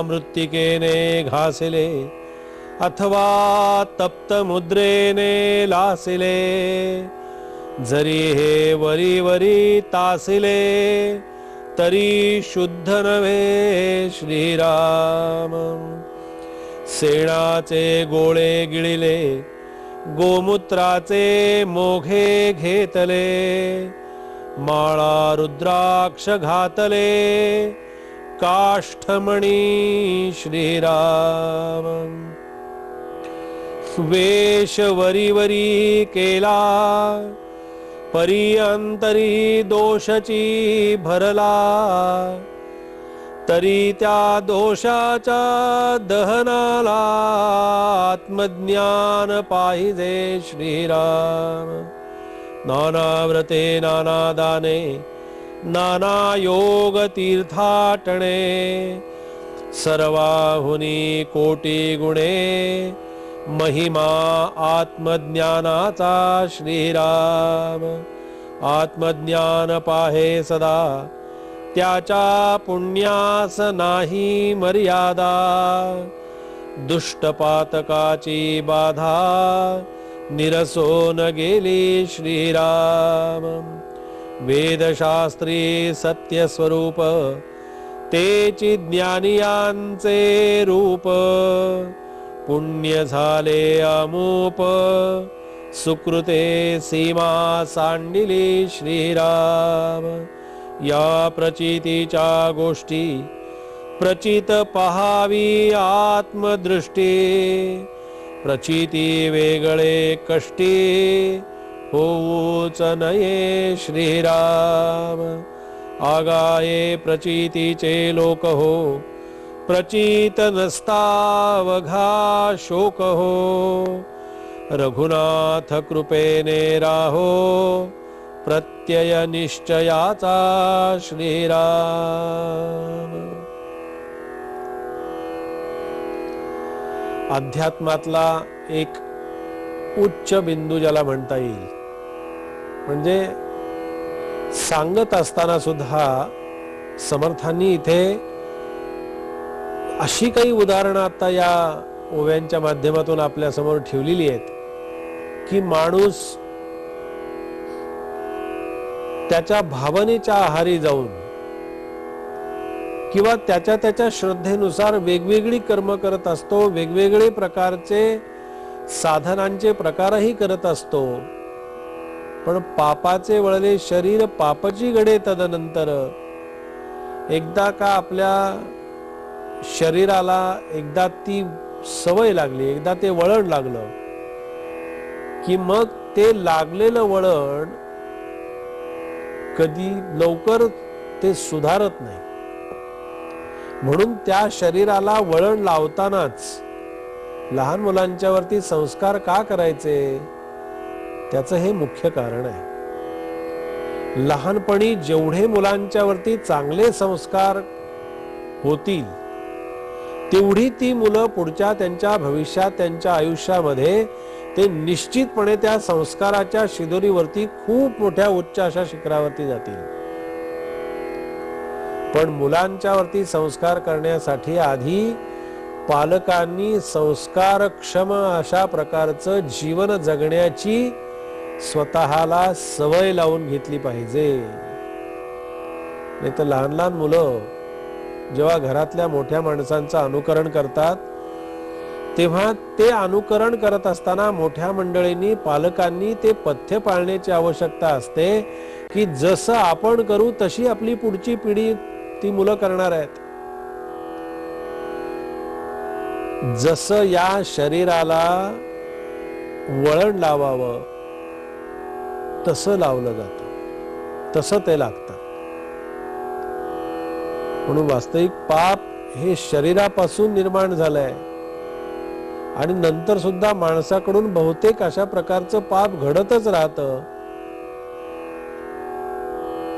मृत्तिकेने घासिले अथवा तप्त मुद्रेने लासिले जरी हे वरी वरी तासिले तरी शुद्ध नव्हे श्रीराम. सेणाचे गोळे गिळिले गोमूत्राचे मोघे घेतले माळा रुद्राक्ष घातले काष्ठमणी श्रीराम वेश वरी वरी केला परी अंतरी दोषची भरला। तरी त्या दोषाच्या दहनाला आत्मज्ञान पाहिजे श्रीराम। नाना व्रते नाना योग तीर्थाटणे सर्वाहुनी कोटी गुणे महिमा आत्मज्ञानाचा श्रीराम. आत्मज्ञान पाहे सदा त्याच्या पुण्यास नाही मर्यादा. दुष्टपातकाची बाधा निरसोन गेली श्रीराम. वेदशास्त्री सत्यस्वरूप तेची ज्ञानियांचे रूप. पुण्य झाले अमूप सुकृते सीमा सांडिली श्रीराम. या प्रचितीच्या गोष्टी प्रचित पहावी आत्मदृष्टी. प्रचिती वेगळे कष्टी होऊच नये श्रीराम। आगाये प्रचितीचे लोक हो प्रचित नस्तावघा शोक हो रघुनाथ कृपेने राहो प्रत्यय निश्चयाचा श्रीराम। अध्यात्मातला एक उच्च बिंदू ज्याला म्हणता येईल म्हणजे सांगत असताना सुद्धा समर्थांनी इथे अशी काही उदाहरणं आता या ओव्यांच्या माध्यमातून आपल्यासमोर ठेवलेली आहेत की माणूस त्याच्या भावनेच्या आहारी जाऊन किंवा त्याच्या त्याच्या श्रद्धेनुसार वेगवेगळी कर्म करत असतो वेगवेगळे प्रकारचे साधनांचे प्रकारही करत असतो पण पापाचे वळले शरीर पापची घडे तदनंतर. एकदा का आपल्या शरीराला एकदा ती सवय लागली एकदा ते वळण लागलं की मग ते लागलेलं वळण कधी लवकर ते सुधारत नाही. म्हणून त्या शरीराला वळण लावतानाच लहान मुलांच्यावरती संस्कार का करायचे? त्याचं हे मुख्य कारण आहे. लहानपणी जेवढे मुलांच्या वरती चांगले संस्कार होतील तेवढी ती मुलं पुढच्या त्यांच्या भविष्यात त्यांच्या आयुष्यामध्ये ते निश्चितपणे त्या संस्काराच्या शिदोरीवरती खूप मोठ्या उच्च अशा शिखरावरती जातील. पण मुलांच्या वरती संस्कार करण्यासाठी आधी पालकांनी संस्कारक्षम अशा प्रकारचं जीवन जगण्याची स्वतःला सवय लावून घेतली पाहिजे. नाही तर लहान लहान मुलं जेव्हा घरातल्या मोठ्या माणसांचं अनुकरण करतात तेव्हा ते अनुकरण करत असताना मोठ्या मंडळींनी पालकांनी ते पथ्य पाळण्याची आवश्यकता असते की जसं आपण करू तशी आपली पुढची पिढी ती मुलं करणार आहेत. जसं या शरीराला वळण लावावं तसं लावलं जातं. तसं ते लागतं. म्हणून वास्तविक पाप हे शरीरापासून निर्माण झालंय. आणि नंतर सुद्धा माणसाकडून बहुतेक अशा प्रकारचं पाप घडतच राहतं.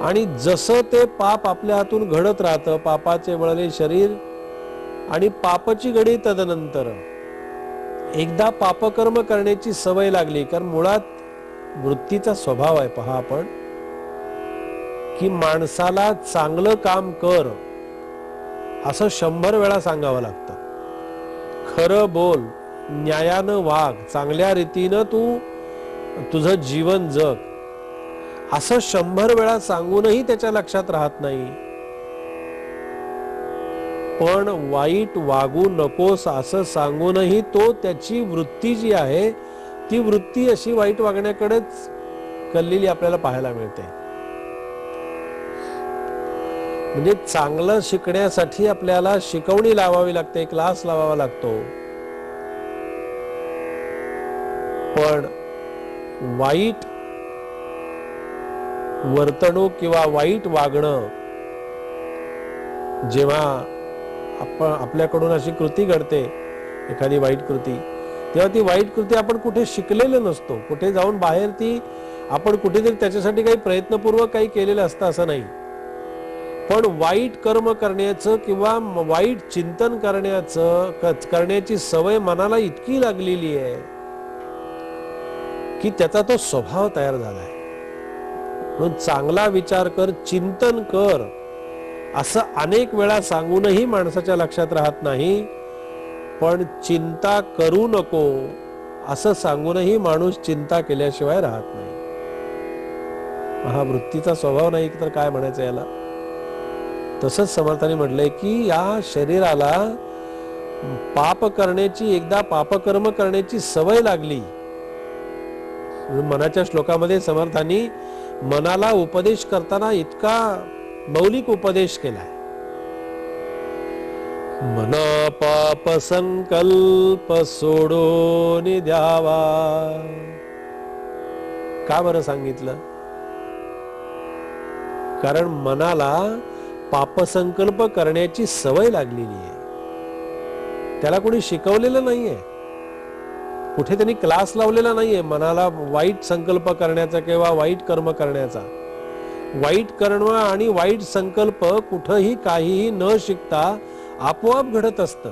आणि जसं ते पाप आपल्या हातून घडत राहतं पापाचे वळले शरीर आणि पापची घडी तदनंतर. एकदा पापकर्म करण्याची सवय लागली कारण मुळात वृत्तीचा स्वभाव आहे पहा आपण. की माणसाला चांगलं काम कर असं शंभर वेळा सांगावं लागतं. खरं बोल न्यायानं वाघ चांगल्या रीतीनं तू तुझं जीवन जग. असं शंभर वेळा सांगूनही त्याच्या लक्षात राहत नाही. पण वाईट वागू नकोस असं सांगूनही तो त्याची वृत्ती जी आहे ती वृत्ती अशी वाईट वागण्याकडेच कललेली आपल्याला पाहायला मिळते. म्हणजे चांगलं शिकण्यासाठी आपल्याला शिकवणी लावावी लागते क्लास लावावा लागतो. पण वाईट वर्तणूक किंवा वाईट वागणं जेव्हा आपण आपल्याकडून अशी कृती घडते एखादी वाईट कृती तेव्हा ती वाईट कृती आपण कुठे शिकलेलं नसतो. कुठे जाऊन बाहेर ती आपण कुठेतरी त्याच्यासाठी काही प्रयत्नपूर्वक काही केलेलं असतं असं नाही. पण वाईट कर्म करण्याचं किंवा वाईट चिंतन करण्याचं करण्याची सवय मनाला इतकी लागलेली आहे की त्याचा तो स्वभाव तयार झालाय म्हणून चांगला विचार कर चिंतन कर. असं अनेक वेळा सांगूनही माणसाच्या लक्षात राहत नाही. पण चिंता करू नको असं सांगूनही माणूस चिंता केल्याशिवाय राहत नाही. हा वृत्तीचा स्वभाव नाही तर काय म्हणायचं याला? तसंच समर्थाने म्हटलंय की या शरीराला पाप करण्याची एकदा पापकर्म करण्याची सवय लागली. मनाच्या श्लोकामध्ये समर्थांनी मनाला उपदेश करताना इतका मौलिक उपदेश केलाय. मना पाप संकल्प सोडून द्यावा का बरं सांगितलं? कारण मनाला पापसंकल्प करण्याची सवय लागलेली आहे. त्याला कोणी शिकवलेलं नाहीये. कुठे त्यांनी क्लास लावलेला नाहीये मनाला वाईट संकल्प करण्याचा किंवा वाईट कर्म करण्याचा. वाईट कर्म आणि वाईट संकल्प कुठंही काहीही न शिकता आपोआप घडत असत.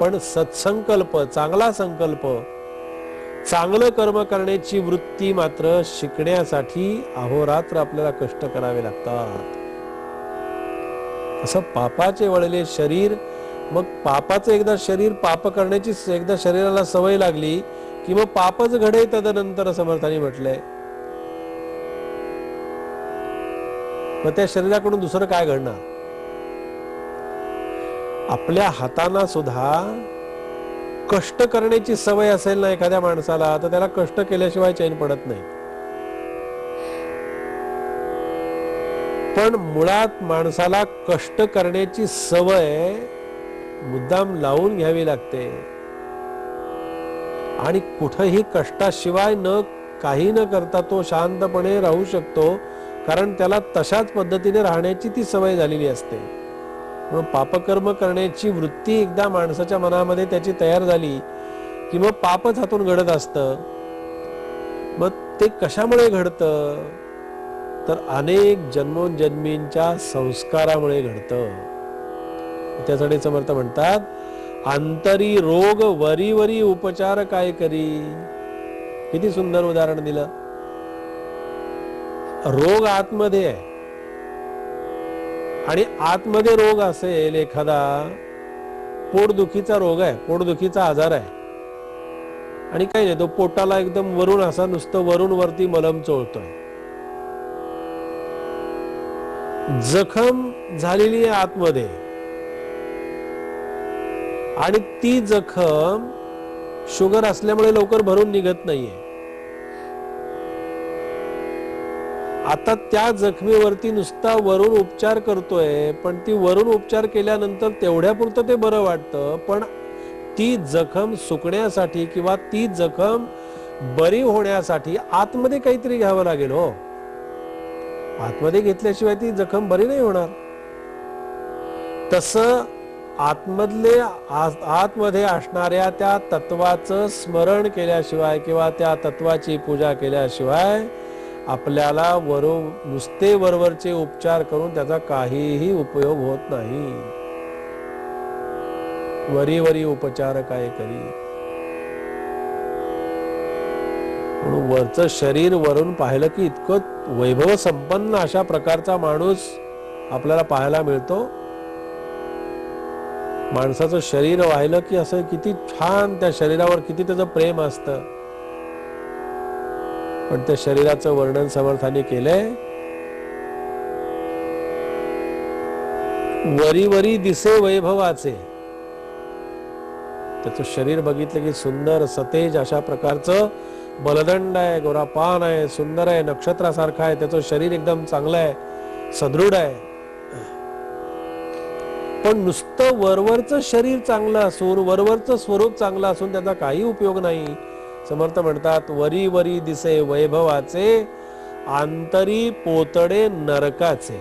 पण सत्संकल्प चांगला संकल्प चांगलं कर्म करण्याची वृत्ती मात्र शिकण्यासाठी अहोरात्र आपल्याला कष्ट करावे लागतात. असं पापाचे वळले शरीर मग पापाचं एकदा शरीर पाप करण्याची एकदा शरीराला सवय लागली की मग पापच घडे तदनंतर समर्थाने म्हटलंय. मग त्या शरीराकडून दुसरं काय घडणार? आपल्या हाताना सुद्धा कष्ट करण्याची सवय असेल ना एखाद्या माणसाला तर त्याला कष्ट केल्याशिवाय चैन पडत नाही. पण मुळात माणसाला कष्ट करण्याची सवय मुद्दाम लावून घ्यावी लागते. आणि कुठंही कष्टाशिवाय न काही न करता तो शांतपणे राहू शकतो कारण त्याला तशाच पद्धतीने राहण्याची ती सवय झालेली असते. मग पापकर्म करण्याची वृत्ती एकदा माणसाच्या मनामध्ये त्याची तयार झाली की मग पापच हातून घडत असतं. मग ते कशामुळे घडतं? तर अनेक जन्मोजन्मींच्या संस्कारामुळे घडतं. त्यासाठी समर्थ म्हणतात आंतरी रोग वरी वरी उपचार काय करी? किती सुंदर उदाहरण दिलं. रोग आतमध्ये आहे. आणि आतमध्ये रोग असेल एखादा पोटदुखीचा रोग आहे पोटदुखीचा आजार आहे. आणि काही नाही तो पोटाला एकदम वरून असा नुसतं वरून वरती मलम चोळतोय. जखम झालेली आहे आतमध्ये. आणि ती जखम शुगर असल्यामुळे लवकर भरून निघत नाहीये. आता त्या जखमीवरती नुसता वरून उपचार करतोय पण ती वरून उपचार केल्यानंतर तेवढ्यापुरतं ते बरं वाटतं. पण ती जखम सुकण्यासाठी किंवा ती जखम बरी होण्यासाठी आतमध्ये काहीतरी घ्यावं लागेल हो. आतमध्ये घेतल्याशिवाय ती जखम बरी नाही होणार. तस आतमधले आतमध्ये असणाऱ्या त्या तत्वाचं स्मरण केल्याशिवाय किंवा त्या तत्वाची पूजा केल्याशिवाय आपल्याला वरो नुसते वरवरचे उपचार करून त्याचा काहीही उपयोग होत नाही. वरी वरी उपचार काय करी? म्हणून वरचं शरीर वरून पाहिलं की इतकं वैभव संपन्न अशा प्रकारचा माणूस आपल्याला पाहायला मिळतो. माणसाचं शरीर वाहिलं की असं किती छान त्या शरीरावर किती त्याचं प्रेम असतं. पण त्या शरीराचं वर्णन समर्थाने केलंय. वरी वरी दिसे वैभवाचे. त्याचं शरीर बघितलं की सुंदर सतेज अशा प्रकारचं बलदंड आहे गोरा पान आहे सुंदर आहे नक्षत्रासारखं आहे त्याचं शरीर एकदम चांगलं आहे सदृढ आहे. पण नुसतं वरवरचं शरीर चांगलं असून वरवरचं स्वरूप चांगलं असून त्याचा काही उपयोग नाही. समर्थ म्हणतात वरी वरी दिसे वैभवाचे आंतरी पोतडे नरकाचे.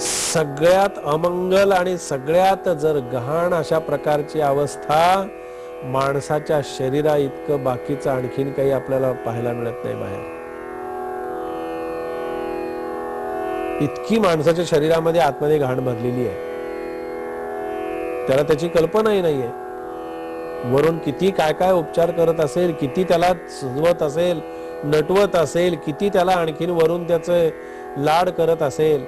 सगळ्यात अमंगल आणि सगळ्यात जर गहाण अशा प्रकारची अवस्था माणसाच्या शरीरा इतकं बाकीचं आणखीन काही आपल्याला पाहायला मिळत नाही बाहेर. इतकी माणसाच्या शरीरामध्ये आतमध्ये घाण भरलेली आहे. त्याला त्याची कल्पनाही नाहीये. वरून किती काय काय उपचार करत असेल किती त्याला सजवत असेल नटवत असेल किती त्याला आणखीन वरून त्याचं लाड करत असेल.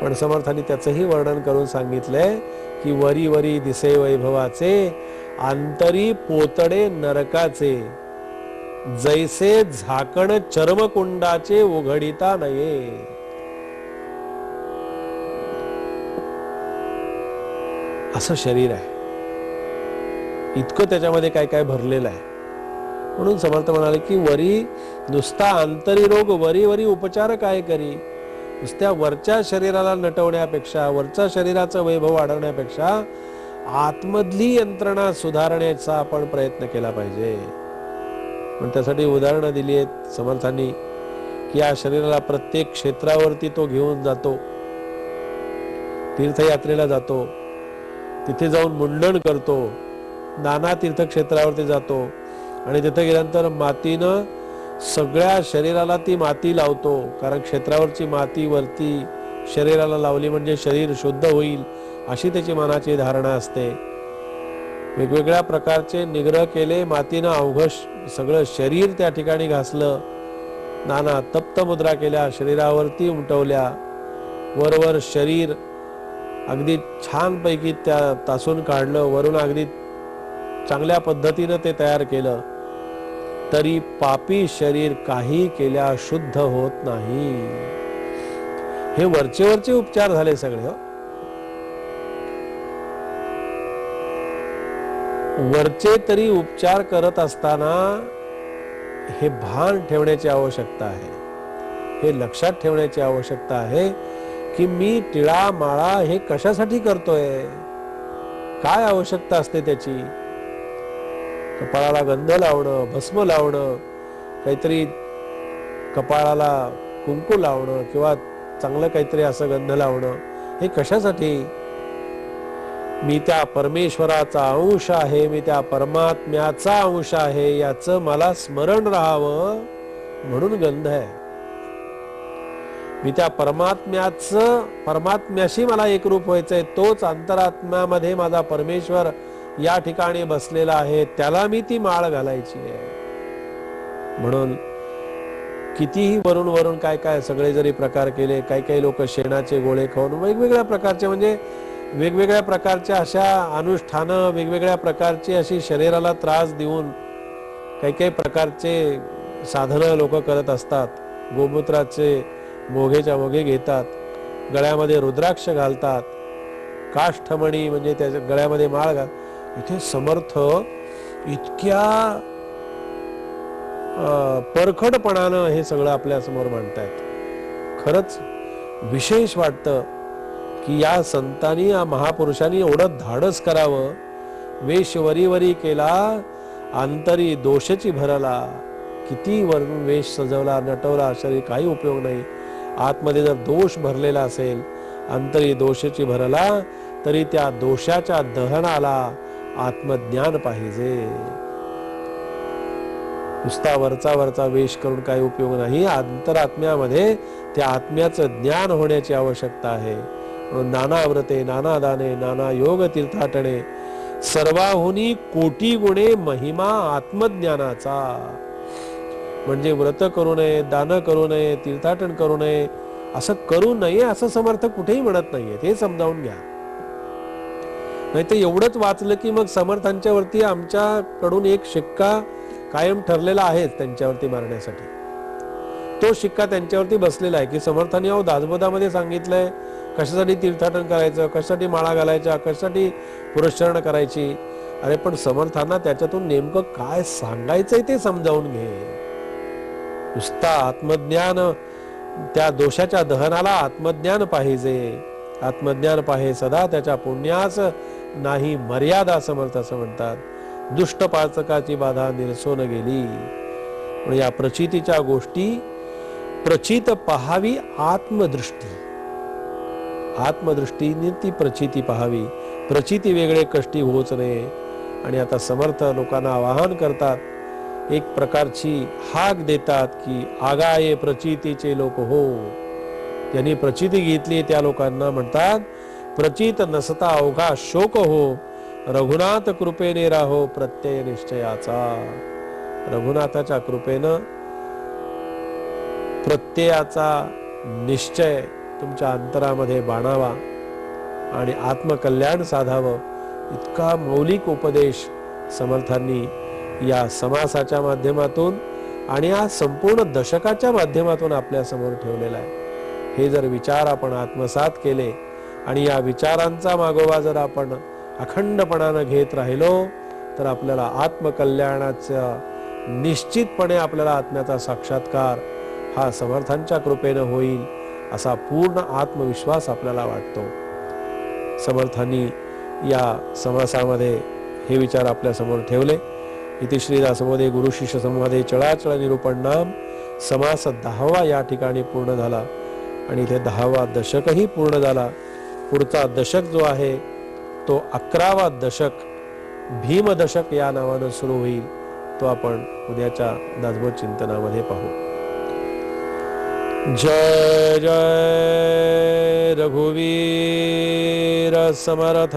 पण समर्थांनी त्याचंही वर्णन करून सांगितलंय की वरी वरी दिसे वैभवाचे आंतरी पोतडे नरकाचे. जैसे झाकण चर्मकुंडाचे उघडिता नये. असं शरीर आहे. इतकं त्याच्यामध्ये काय काय भरलेलं आहे. म्हणून समर्थ म्हणाले की वरी नुसता आंतरी रोग वरी वरी उपचार काय करी? नुसत्या वरच्या शरीराला नटवण्यापेक्षा वरच्या शरीराचं वैभव वाढवण्यापेक्षा आतमधली यंत्रणा सुधारण्याचा आपण प्रयत्न केला पाहिजे. पण त्यासाठी उदाहरणं दिली आहेत समर्थांनी की या शरीराला प्रत्येक क्षेत्रावरती तो घेऊन जातो. तीर्थयात्रेला जातो. तिथे जाऊन मुंडन करतो. नाना तीर्थक्षेत्रावरती जातो. आणि तिथे गेल्यानंतर मातीनं सगळ्या शरीराला ती माती लावतो. कारण क्षेत्रावरची माती वरती शरीराला लावली म्हणजे शरीर शुद्ध होईल अशी त्याची मनाची धारणा असते. वेगवेगळ्या प्रकारचे निग्रह केले मातीनं अवघश सगळं शरीर त्या ठिकाणी घासलं. नाना तप्त मुद्रा केल्या शरीरावरती उमटवल्या. वरवर शरीर अगदी छानपैकी त्या तासून काढलं वरून अगदी चांगल्या पद्धतीनं ते तयार केलं. तरी पापी शरीर काही केल्या शुद्ध होत नाही. हे वरचे वरचे उपचार झाले सगळे वरचे तरी उपचार करत असताना हे भान ठेवण्याची आवश्यकता आहे. हे लक्षात ठेवण्याची आवश्यकता आहे की मी टिळा माळा हे कशासाठी करतोय? काय आवश्यकता असते त्याची? कपाळाला गंध लावणं भस्म लावणं काहीतरी कपाळाला कुंकू लावणं किंवा चांगलं काहीतरी असं गंध लावणं हे कशासाठी? मी त्या परमेश्वराचा अंश आहे मी त्या परमात्म्याचा अंश आहे याचं मला स्मरण राहावं म्हणून गंध आहे. मी त्या परमात्म्याचं परमात्म्याशी मला एकरूप व्हायचंय तोच अंतरात्म्यामध्ये माझा परमेश्वर या ठिकाणी बसलेला आहे त्याला मी ती माळ घालायची आहे. म्हणून कितीही वरून वरून काय काय सगळे जरी प्रकार केले काही काही लोक शेणाचे गोळे खाऊन वेगवेगळ्या प्रकारचे म्हणजे वेगवेगळ्या प्रकारच्या अशा अनुष्ठानं वेगवेगळ्या प्रकारची अशी शरीराला त्रास देऊन काही काही प्रकारचे साधनं लोक करत असतात. गोमूत्राचे मोघेच्या मोघे घेतात गळ्यामध्ये रुद्राक्ष घालतात. काष्ठमणी म्हणजे त्याच्या गळ्यामध्ये माळ घाल इथे समर्थ इतक्या परखडपणानं हे सगळं आपल्यासमोर मांडतायत खरंच विशेष वाटतं की या संतांनी या महापुरुषांनी एवढं धाडस करावं. वेश वरीवरी केला अंतरी दोषची भरला. किती वरून वेश सजवला नटवला शरीर काही उपयोग नाही. आतमध्ये जर दोष भरलेला असेल अंतरी दोषाची भरला तरी त्या दोषाच्या दहनाला आत्मज्ञान पाहिजे. नुसता वरचा वरचा वेश करून काही उपयोग नाही अंतरात्म्यामध्ये त्या आत्म्याचं ज्ञान होण्याची आवश्यकता आहे. म्हणून नाना व्रते नाना दाने नाना योग तीर्थाटणे सर्वाहुनी कोटी गुणे महिमा आत्मज्ञानाचा. म्हणजे व्रत करू नये दान करू नये तीर्थाटन करू नये असं करू नये असं समर्थ कुठेही म्हणत नाहीये हे समजावून घ्या. नाही तर एवढंच वाचलं की मग समर्थांच्या वरती आमच्याकडून एक शिक्का कायम ठरलेला आहे त्यांच्यावरती मारण्यासाठी. तो शिक्का त्यांच्यावरती बसलेला आहे की समर्थांनी अहो दासबोधामध्ये सांगितलंय कशासाठी तीर्थाटन करायचं कशासाठी माळा घालायच्या कशासाठी पुरस्चरण करायची? अरे पण समर्थांना त्याच्यातून नेमकं काय सांगायचंय ते समजावून घे. नुसता आत्मज्ञान त्या दोषाच्या दहनाला आत्मज्ञान पाहिजे. आत्मज्ञान पाहे सदा त्याच्या पुण्यास नाही मर्यादा समर्थ असं म्हणतात. दुष्ट पाचकाची बाधा निरसून गेली. या प्रचितीच्या गोष्टी प्रचित पहावी आत्मदृष्टी. आत्मदृष्टीने ती प्रचिती पहावी. प्रचिती वेगळे कष्टी होच नये. आणि आता समर्थ लोकांना आवाहन करतात एक प्रकारची हाक देतात की आगाये प्रचितीचे लोक हो. ज्यांनी प्रचिती घेतली त्या लोकांना म्हणतात प्रचित नसता अवघा शोक हो रघुनाथ कृपेने राहो प्रत्यय निश्चयाचा. रघुनाथाच्या कृपेनं प्रत्ययाचा निश्चय तुमच्या अंतरामध्ये बाणावा आणि आत्मकल्याण साधावं. इतका मौलिक उपदेश समर्थांनी या समासाच्या माध्यमातून आणि या संपूर्ण दशकाच्या माध्यमातून आपल्यासमोर ठेवलेला आहे. हे जर विचार आपण आत्मसात केले आणि या विचारांचा मागोवा जर आपण अखंडपणानं घेत राहिलो तर आपल्याला आत्मकल्याणाचा निश्चितपणे आपल्याला आत्म्याचा साक्षात्कार हा समर्थांच्या कृपेनं होईल असा पूर्ण आत्मविश्वास आपल्याला वाटतो. समर्थांनी या समासामध्ये हे विचार आपल्यासमोर ठेवले. इथे श्रीदासमध्ये गुरु शिष्य संवादे चळाचळ निरूपण नाम. समास दहावा या ठिकाणी पूर्ण झाला. आणि इथे दहावा दशकही पूर्ण झाला. पुढचा दशक जो आहे तो अकरावा दशक भीमदशक या नावानं सुरू होईल. तो आपण उद्याच्या दासबोध चिंतनामध्ये पाहू. जय जय रघुवीर समर्थ.